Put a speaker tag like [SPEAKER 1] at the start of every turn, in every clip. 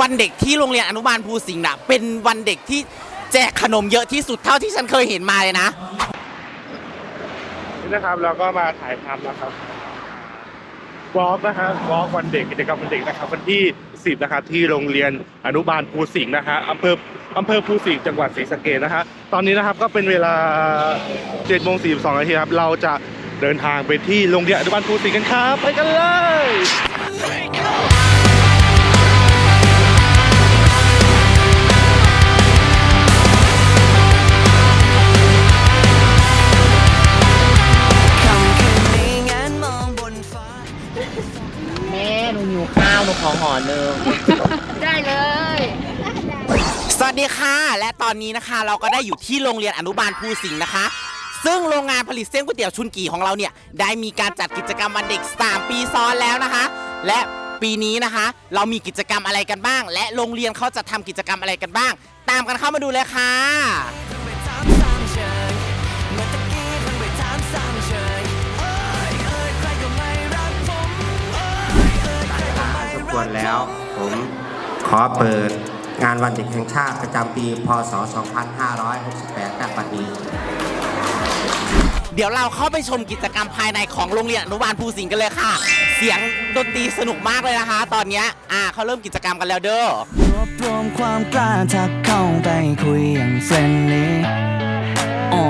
[SPEAKER 1] วันเด็กที่โรงเรียนอนุบาลภูสิงห์น่ะ เป็นวันเด็กที่แจกขนมเยอะที่สุดเท่าที่ฉันเคยเห็นมาเลยนะ
[SPEAKER 2] นี่นะครับเราก็มาถ่ายทำนะครับวอล์กนะครับวอล์กวันเด็กกิจกรรมวันเด็กนะครับ วันที่ 10 นะครับ ที่โรงเรียนอนุบาลภูสิงห์นะฮะอำเภออำเภอภูสิงห์จังหวัดศรีสะเกษนะฮะตอนนี้นะครับก็เป็นเวลา7โมง42นาทีครับเราจะเดินทางไปที่โรงเรียนอนุบาลภูสิงห์กันครับ ไปกันเลย
[SPEAKER 3] อ
[SPEAKER 1] ห่อหนึ่ง
[SPEAKER 4] ได้เลย
[SPEAKER 1] สวัสดีค่ะ และตอนนี้นะคะเราก็ได้อยู่ที่โรงเรียนอนุบาลภูสิงห์นะคะ ซึ่งโรงงานผลิตเส้นก๋วยเตี๋ยวชุนกี่ของเราเนี่ย ได้มีการจัดกิจกรรมวันเด็ก 3 ปีซ้อนแล้วนะคะ และปีนี้นะคะ เรามีกิจกรรมอะไรกันบ้าง และโรงเรียนเขาจะทำกิจกรรมอะไรกันบ้าง ตามกันเข้ามาดูเลยค่ะ
[SPEAKER 3] ผม
[SPEAKER 5] ขอเปิดงานวันเด็กแห่งชาติประจำปี พศ 2568ณบัดนี้
[SPEAKER 1] เดี๋ยวเราเข้าไปชมกิจกรรมภายในของโรงเรียนอนุบาลภูสิงห์กันเลยค่ะ เสียงดนตรีสนุกมากเลยนะคะ ตอนเนี้ยอ่าเขาเริ่มกิจกรรมกันแล้วเด้อ
[SPEAKER 3] รวบรวมความกล้าทักเข้าไปคุยอย่างเฟรนลี่อ๋อ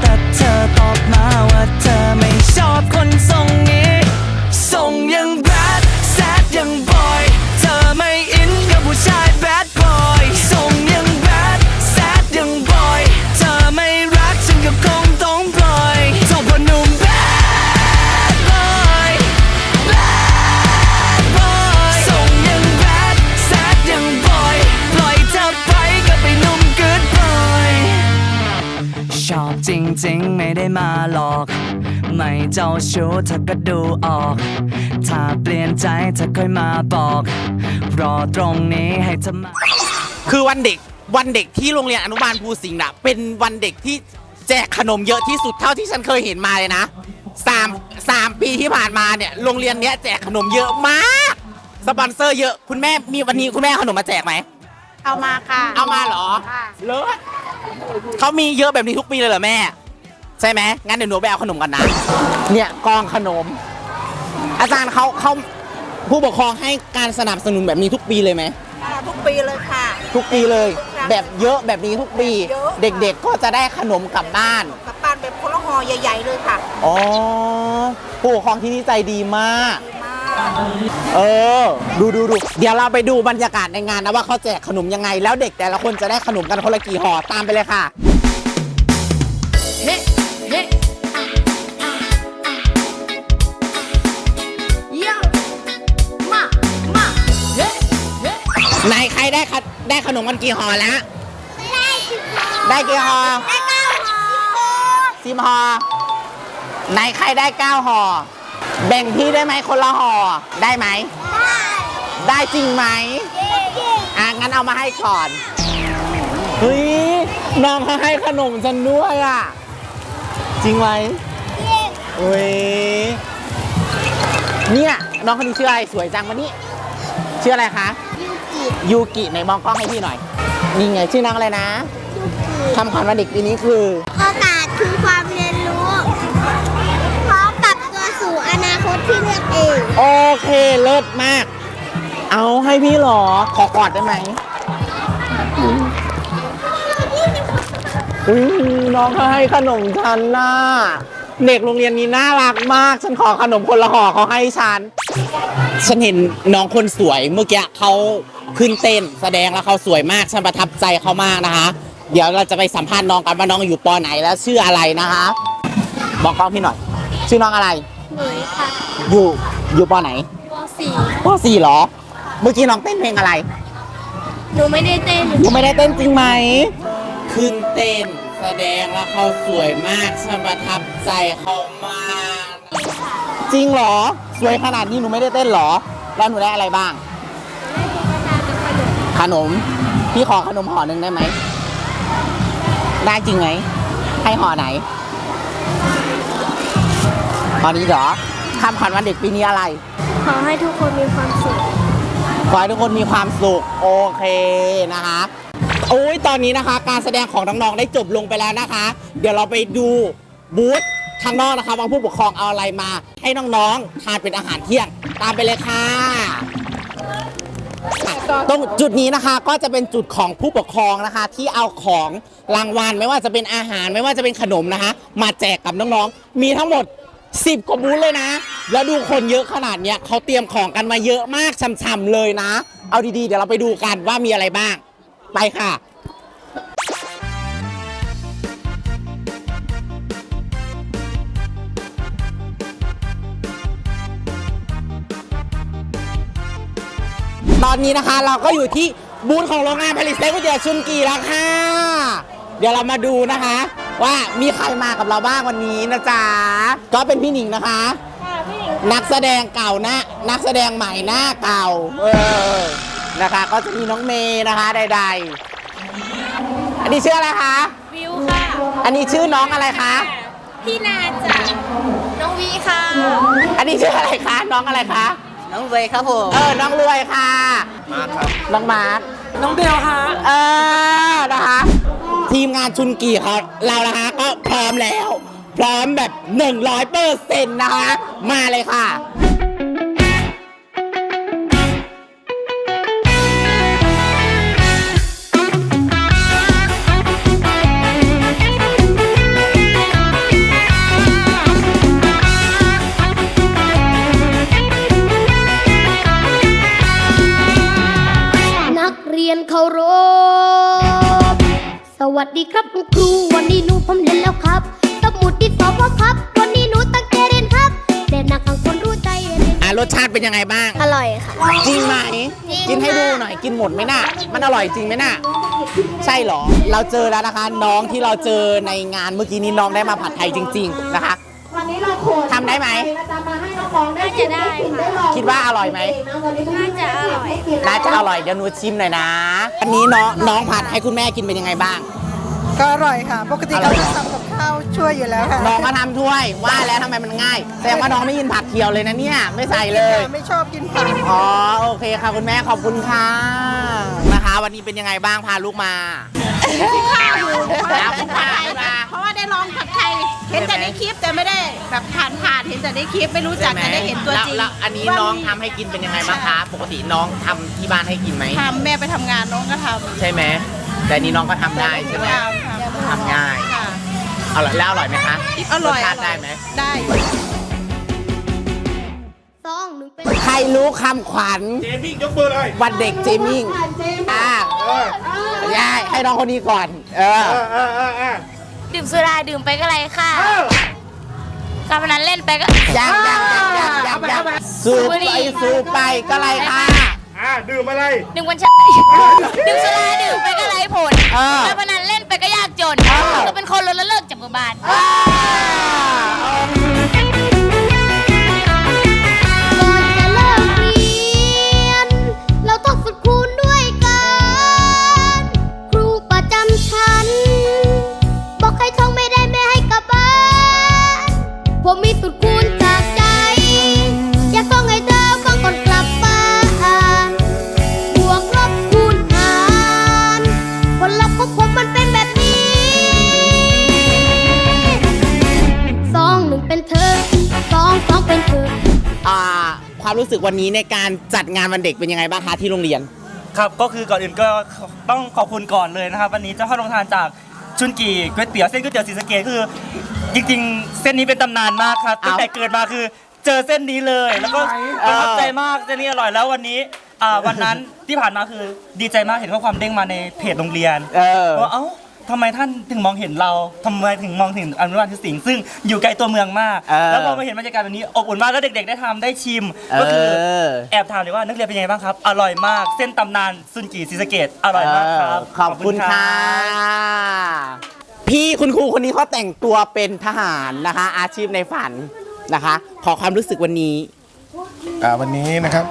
[SPEAKER 3] แต่เธอตอบมาว่าเธอไม่ชอบคนทรงนี้ ไม่เจ้าชู้เธอก็ดูออก ถ้าเปลี่ยนใจเธอค่อยมาบอก รอตรงนี้ให้เธอมา
[SPEAKER 1] คือวันเด็กวันเด็กที่โรงเรียนอนุบาลภูสิงห์น่ะ เป็นวันเด็กที่แจกขนมเยอะที่สุดเท่าที่ฉันเคยเห็นมาเลยนะสามสามปีที่ผ่านมาเนี่ยโรงเรียนเนี้ยแจกขนมเยอะมากสปอนเซอร์เยอะคุณแม่มีวันนี้คุณแม่เอาขนมมาแจกไหม
[SPEAKER 4] เอามาค่ะ
[SPEAKER 1] เอามาเหรอ
[SPEAKER 4] ค่ะ
[SPEAKER 1] เลิศเขามีเยอะแบบนี้ทุกปีเลยเหรอแม่ ใช่ไหมงั้นเดี๋ยวหนูไปเอาขนมกันนะ เนี่ยกองขนม อาจารย์เขาเขาผู้ปกครองให้การสนับสนุนแบบนี้ทุกปีเลยไหม
[SPEAKER 4] ทุกปีเลยค่ะ
[SPEAKER 1] ทุกปีเลย แบบเยอะแบบนี้ทุกปี
[SPEAKER 4] เยอะ
[SPEAKER 1] เด็กๆก็จะได้ขนมกลับบ้าน
[SPEAKER 4] กลับบ้านแบบคนละห่อใหญ่ ๆ เลยค่ะ
[SPEAKER 1] อ๋อ ผู้ปกครองที่นี่ใจดีมาก
[SPEAKER 4] ดีมาก
[SPEAKER 1] เออ ดูดูดูเดี๋ยวเราไปดูบรรยากาศในงานนะว่าเขาแจกขนมยังไง แล้วเด็กแต่ละคนจะได้ขนมกันคนละกี่ห่อตามไปเลยค่ะ ไหนใครได้ขะได้ขนมกันกี่ห่อแล้วได้กี่ห่อ
[SPEAKER 4] ได้เก้าห่อ
[SPEAKER 1] สิบห่อไหนใครได้เก้าห่อแบ่งพี่ได้ไหมคนละห่อได้ไหม ได้จริงไหมอะงั้นเอามาให้ก่อนเฮ้ยน้องเขาให้ขนมฉันด้วยอะ จริงไหมเฮ้ยเนี่ยน้องคนนี้ชื่ออะไรสวยจังวันนี้ชื่ออะไรคะ ยูกิในมองกล้องให้พี่หน่อยนี่ไงชื่อนางอะไรนะคำขวัญวันเด็กปีนี้คือ
[SPEAKER 6] โอกาสคือความเรียนรู้ พร้อมปรับตัวสู่อนาคตที่เลือกเอง
[SPEAKER 1] โอเคเลิศมาก เอาให้พี่เหรอ ขอกอดได้ไหมอุ้ยน้องเขาให้ขนมฉันน่ะเด็กโรงเรียนนี้น่ารักมาก ฉันขอขนมคนละห่อเขาให้ฉัน ฉันเห็นน้องคนสวยเมื่อกี้เขาขึ้นเต้นแสดงแล้วเขาสวยมากฉันประทับใจเขามากนะคะ เดี๋ยวเราจะไปสัมภาษณ์น้องกันว่าน้องอยู่ปอไหนแล้วชื่ออะไรนะคะ บอกกล้องพี่หน่อย ชื่อน้องอะไร
[SPEAKER 6] หนูค่ะ
[SPEAKER 1] อยู่อยู่ปอไหน
[SPEAKER 6] ป .4
[SPEAKER 1] ปสี่เหรอ เมื่อกี้น้องเต้นเพลงอะไร
[SPEAKER 6] หนูไม่ได้เต้น
[SPEAKER 1] หนูไม่ได้เต้นจริงไหมขึ้นเต้นแสดงแล้วเขาสวยมากฉันประทับใจเขามาก จริงเหรอ สวยขนาดนี้หนูไม่ได้เต้นเหรอ แล้วหนูได้อะไรบ้าง ขนม พี่ขอขนมห่อหนึ่งได้ไหม ได้จริงไหม ให้ห่อไหนห่อนี้เหรอคำขวัญวันเด็กปีนี้อะไร
[SPEAKER 6] ขอให้ทุกคนมีความสุข
[SPEAKER 1] ขอให้ทุกคนมีความสุข โอเคนะคะโอ้ยตอนนี้นะคะ การแสดงของน้องๆได้จบลงไปแล้วนะคะ เดี๋ยวเราไปดูบูธ ข้างนอกนะคะว่าผู้ปกครองเอาอะไรมา ให้น้องๆทานเป็นอาหารเที่ยง ตามไปเลยค่ะตรงจุดนี้นะคะก็จะเป็นจุดของผู้ปกครองนะคะ ที่เอาของรางวัลไม่ว่าจะเป็นอาหารไม่ว่าจะเป็นขนมนะคะ มาแจกกับน้องๆมีทั้งหมด 10 กว่าบูธเลยนะ แล้วดูคนเยอะขนาดเนี้ยเขาเตรียมของกันมาเยอะมากช่ำๆเลยนะ เอาดีๆ เดี๋ยวเราไปดูกันว่ามีอะไรบ้าง ไปค่ะ ตอนนี้นะคะเราก็อยู่ที่บูธของโรงงานผลิตเส้นก๋วยเตี๋ยวชุนกีแล้วค่ะ เดี๋ยวเรามาดูนะคะ ว่ามีใครมากับเราบ้างวันนี้นะจ๊ะ ก็เป็นพี่หนิงนะคะนักแสดงเก่าหน้านักแสดงใหม่หน้าเก่า เออ นะคะ ก็จะมีน้องเมย์นะคะใดๆ อันนี้ชื่ออะไรคะ
[SPEAKER 7] วิวค่ะ
[SPEAKER 1] อันนี้ชื่อน้องอะไรคะ
[SPEAKER 7] พี่นาจ้ะน้องวีค่ะ
[SPEAKER 1] อันนี้ชื่ออะไรคะ น้องอะไรคะ
[SPEAKER 7] น้องเวยครับผม
[SPEAKER 1] เออน้องรวยค่ะมาครับน้องมาร์ค
[SPEAKER 7] น้องเบลค่ะ
[SPEAKER 1] เออนะคะทีมงานชุนกีของเรานะคะก็พร้อมแล้ว พร้อมแบบ100เปอร์เซ็นต์นะคะมาเลยค่ะ
[SPEAKER 6] วัสดีครับคุณครู วันนี้หนูผมเรียนแล้วครับ สมุดที่สอบพ่อครับ วันนี้หนูตั้งใจเรียนครับแต่นักขังคนรู้ใจเรียน
[SPEAKER 1] อะรสชาติเป็นยังไงบ้าง
[SPEAKER 6] อร่อยค่ะ
[SPEAKER 1] จริงไหม
[SPEAKER 6] จริง
[SPEAKER 1] กินให้ดูหน่อย กินหมดไหมน่ะ มันอร่อยจริงไหมน่ะ ใช่เหรอ เราเจอแล้วนะคะ น้องที่เราเจอในงานเมื่อกี้นี้น้องได้มาผัดไทยจริง ๆ นะคะทำได้ไหม
[SPEAKER 7] น่าจะได้ค่ะ
[SPEAKER 1] คิดว่าอร่อยไหม
[SPEAKER 7] น่าจะอร่อย
[SPEAKER 1] น่าจะอร่อย เดี๋ยวหนูชิมหน่อยนะ อันนี้น้องน้องผัดให้คุณแม่กินเป็นยังไงบ้าง
[SPEAKER 8] ก็อร่อยค่ะ ปกติ
[SPEAKER 1] อร่
[SPEAKER 8] เขา
[SPEAKER 1] อยเหรอ
[SPEAKER 8] จะทำกับข้าวช่วยอยู่แล้วค่ะ
[SPEAKER 1] น้องก็ทำถ้วยว่าแล้วทำไมมันง่ายแสดงว่าน้องไม่ยินผักเคียวเลยนะเนี่ย ไม่ใส่เลย
[SPEAKER 8] ไม่ชอบกินผัก
[SPEAKER 1] อ๋อโอเคค่ะคุณแม่ขอบคุณค่ะนะคะ วันนี้เป็นยังไงบ้างพาลูกมาข้าวอยู่ข้าวมา
[SPEAKER 9] เพราะว่าได้ลองผัดไทย เห็นแต่ในคลิปแต่ไม่ได้แบบผ่านผ่านๆเห็นแต่ในคลิปไม่รู้จักแต่ได้เห็นตัวจริง
[SPEAKER 1] แล้วอันนี้น้องทำให้กินเป็นยังไงบ้างคะปกติน้องทำที่บ้านให้กินไหม
[SPEAKER 9] ทำแม่ไปทำงานน้องก็ทำ
[SPEAKER 1] ใช่ไหม แต่อันนี้น้องก็ทำได้ใช่ไหม
[SPEAKER 9] ทำค่ะ
[SPEAKER 1] ทำง่าย
[SPEAKER 9] ค่ะ
[SPEAKER 1] อร่อยแล้วอร่อยไหมคะ
[SPEAKER 9] อร่อย
[SPEAKER 1] สชาติได้ไหม
[SPEAKER 9] ได้
[SPEAKER 6] ซองหนึ่งเป็น
[SPEAKER 1] ใครรู้คำขวัญ
[SPEAKER 2] เจมี่ยกมือเลย
[SPEAKER 1] วันเด็กเจมิ่งอ่า
[SPEAKER 2] เออ
[SPEAKER 1] ได้ให้น้องคนนี้ก่อน เออ
[SPEAKER 2] เออเออเออเออ
[SPEAKER 7] ดื่มสุราดื่มไปก็ไรค่ะการพนันเล่นไปก็
[SPEAKER 1] ยังยังยังยังยังยังสูบไปสูบไปก็ไรค่ะ
[SPEAKER 2] อะดื่มอะไร
[SPEAKER 7] ดื่มวันชา ดื่มสุราดื่มไปก็ไรผล
[SPEAKER 1] เออ
[SPEAKER 7] การพนันเล่นไปก็ยากจน
[SPEAKER 1] เออ
[SPEAKER 7] ก็เป็นคนรถแล้วเลิกจากมือบาน
[SPEAKER 1] อ่า ความรู้สึกวันนี้ในการจัดงานวันเด็กเป็นยังไงบ้างคะที่โรงเรียน
[SPEAKER 10] ครับก็คือก่อนอื่นก็ต้องขอบคุณก่อนเลยนะครับ วันนี้เจ้าพ่อโรงทานจากชุนกีก๋วยเตี๋ยวเส้นก๋วยเตี๋ยวศรีสะเกดคือ จริงๆ เส้นนี้เป็นตำนานมากครับตั้งแต่เกิดมาคือเจอเส้นนี้เลย แล้วก็ประทับใจมากเส้นนี้อร่อยแล้ววันนี้อ่าวันนั้นที่ผ่านมาคือดีใจมากเห็นข้อความเด้งมาในเพจโรงเรียน
[SPEAKER 1] เออ
[SPEAKER 10] ว่าเอ้า ทำไมท่านถึงมองเห็นเราทำไมถึงมองถึงอนุบาลที่สิงห์ซึ่งอยู่ไกลตัวเมืองมาก
[SPEAKER 1] เออ
[SPEAKER 10] แล้วพอมาเห็นบรรยากาศแบบนี้อบอุ่นมากแล้วเด็กๆได้ทำได้ชิม ก็คือ
[SPEAKER 1] เออ
[SPEAKER 10] แอบถามเลยว่านักเรียนเป็นยังไงบ้างครับ อร่อยมาก เส้นตำนานซุนจีศรีสะเกดอร่อยมากครับ
[SPEAKER 1] ขอบคุณค่ะ พี่คุณครูคนนี้เขาแต่งตัวเป็นทหารนะคะ อาชีพในฝันนะคะ ขอความรู้สึกวันนี้
[SPEAKER 11] อ่าวันนี้นะครับ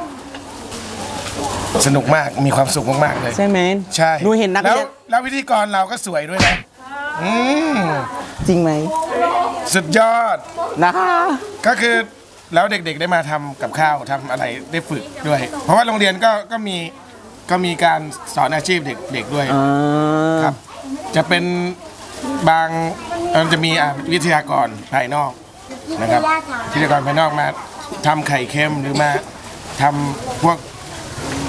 [SPEAKER 11] สนุกมากมีความสุขมาก ๆ เลย
[SPEAKER 1] ใช่ไหม
[SPEAKER 11] ใช่
[SPEAKER 1] หนูเห็นนัก
[SPEAKER 11] แล้ว
[SPEAKER 1] เรียน
[SPEAKER 11] แล้วพิธีกรเราก็สวยด้วยนะอืม
[SPEAKER 1] จริงไหม
[SPEAKER 11] สุดยอด
[SPEAKER 1] นะคะ
[SPEAKER 11] ก็คือแล้วเด็กๆได้มาทำกับข้าวทำอะไรได้ฝึกด้วย เพราะว่าโรงเรียนก็ก็มีก็มีการสอนอาชีพเด็กเด็กด้วย
[SPEAKER 1] อ่า
[SPEAKER 11] ครับ จะเป็นบางมันจะมีอ่าวิทยากรภายนอกนะครับวิทยากรภายนอกมาทำไข่เค็มหรือมาทำพวก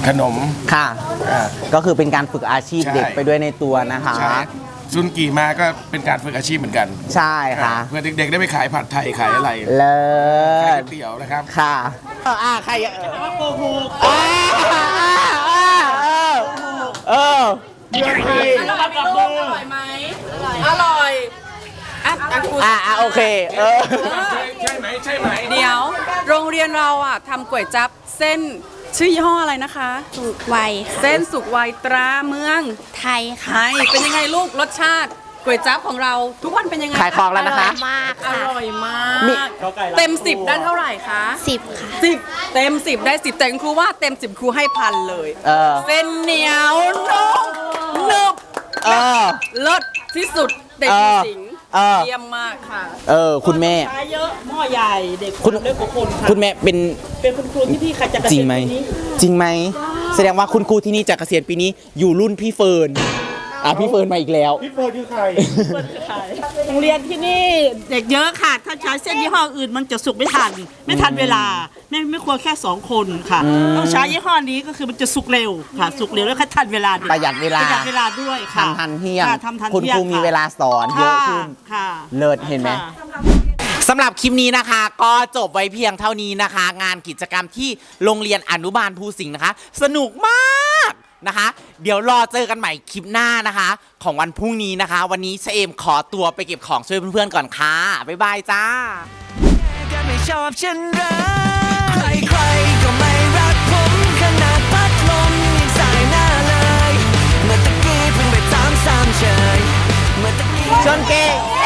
[SPEAKER 11] ขนม
[SPEAKER 1] ค่ะ
[SPEAKER 11] อ่า
[SPEAKER 1] ก็คือเป็นการฝึกอาชีพ
[SPEAKER 11] ใช่
[SPEAKER 1] เด็กไปด้วยในตัวนะคะ
[SPEAKER 11] ใช่ซุนกีมาก็เป็นการฝึกอาชีพเหมือนกัน
[SPEAKER 1] ใช่ค่ะ
[SPEAKER 11] เพื่อเด็กๆได้ไปขายผัดไทยขายอะไร
[SPEAKER 1] เลิ
[SPEAKER 11] ขาย
[SPEAKER 1] ศ
[SPEAKER 11] ก๋วยเตี๋ยวนะครับ
[SPEAKER 1] ค่ะเอออ่าใครเออโกหกอ่าอ่าอ่าเออ
[SPEAKER 2] เมืองไทย
[SPEAKER 9] อร่อยไหมลูกอร่อยไหมอร่อย อะอะกู
[SPEAKER 1] อ่าอ่าโอเค เออ
[SPEAKER 11] ใช่ไหมใช่ไหม
[SPEAKER 9] เดี๋ยว โรงเรียนเราอะทำก๋วยจั๊บเส้น ชื่อยี่ห้ออะไรนะคะ
[SPEAKER 7] สุกไว
[SPEAKER 9] เส้นสุกไวตราเมือง
[SPEAKER 7] ไทย
[SPEAKER 9] ไท
[SPEAKER 7] ค่ะ
[SPEAKER 9] ยเป็นยังไงลูกรสชาติก๋วยจั๊บของเราทุกวันเป็นยังไง
[SPEAKER 1] ขายของแล้วนะคะ
[SPEAKER 7] มาก
[SPEAKER 9] อ
[SPEAKER 7] ค่ะ
[SPEAKER 9] ร่อยมาก
[SPEAKER 1] มี
[SPEAKER 9] เต็มสิบได้เท่าไหร่คะ
[SPEAKER 7] สิบค่ะ
[SPEAKER 9] สิบเต็มสิบได้สิบแต่คุณครูว่าเต็มสิบครูให้พันเลย
[SPEAKER 1] เออ
[SPEAKER 9] เส้นเหนียวนุ่มหนึบ
[SPEAKER 1] เออ
[SPEAKER 9] เลิศที่สุดเด็ก
[SPEAKER 1] เออ
[SPEAKER 9] สิงห์
[SPEAKER 1] เออ
[SPEAKER 9] เยี่ยมมากค่ะ
[SPEAKER 1] เออคุณแม่
[SPEAKER 10] ใช้เยอะหม้อใหญ่เด็ก
[SPEAKER 1] คุณ
[SPEAKER 10] เลือกคนค่ะ
[SPEAKER 1] คุณแม่เป็น
[SPEAKER 10] เป็นคุณครูที่พี่ใครจะเก
[SPEAKER 1] จริ
[SPEAKER 10] ษี
[SPEAKER 1] ง
[SPEAKER 10] ยณ
[SPEAKER 1] ไหม
[SPEAKER 10] ปีนี้
[SPEAKER 1] จริงไหม แสดงว่าคุณครูที่นี่จากเกษียณปีนี้อยู่รุ่นพี่เฟิร์น อะพี่เฟิร์นมาอีกแล้ว
[SPEAKER 2] พี่เฟิร์นคือใคร
[SPEAKER 10] โรงเรียนที่นี่เด็กเยอะค่ะ ถ้าใช้เส้นยี่ห้ออื่นมันจะสุกไม่ทัน ไม่ทันเวลา ไม่ไม่ควรแค่สองคนค่ะ ต้องใช้ยี่ห้อนี้ก็คือมันจะสุกเร็วค่ะ สุกเร็วแล้วก็ทันเวลาด้วย
[SPEAKER 1] ประหยัดเวลา
[SPEAKER 10] ประหยัดเวลาด้วยค่ะ
[SPEAKER 1] ทำทันเที่ยง
[SPEAKER 10] ค่ะทำทัน
[SPEAKER 1] คุณ
[SPEAKER 10] เที่ย
[SPEAKER 1] ค
[SPEAKER 10] ง
[SPEAKER 1] รูมีะเวลาสอนเยอะขึ้น
[SPEAKER 10] ค่ะ
[SPEAKER 1] เลิศเห็นไหม
[SPEAKER 10] ค่ะ
[SPEAKER 1] สำหรับคลิปนี้นะคะก็จบไว้เพียงเท่านี้นะคะ งานกิจกรรมที่โรงเรียนอนุบาลภูสิงห์นะคะ สนุกมาก นะคะ เดี๋ยวรอเจอกันใหม่คลิปหน้านะคะ ของวันพรุ่งนี้นะคะ วันนี้เชเอมขอตัวไปเก็บของช่วยเพื่อนๆก่อนค่ะบ๊ายบายจ้า
[SPEAKER 3] ก็ไม่ชอบฉันเลยใครๆก็ไม่รักผมขนาดพัดลมยังสายหน้าเลย เมื่อตะกี้เพิ่งไปตามสามเฉยเมื่อตะกี้
[SPEAKER 1] ชนเก่ง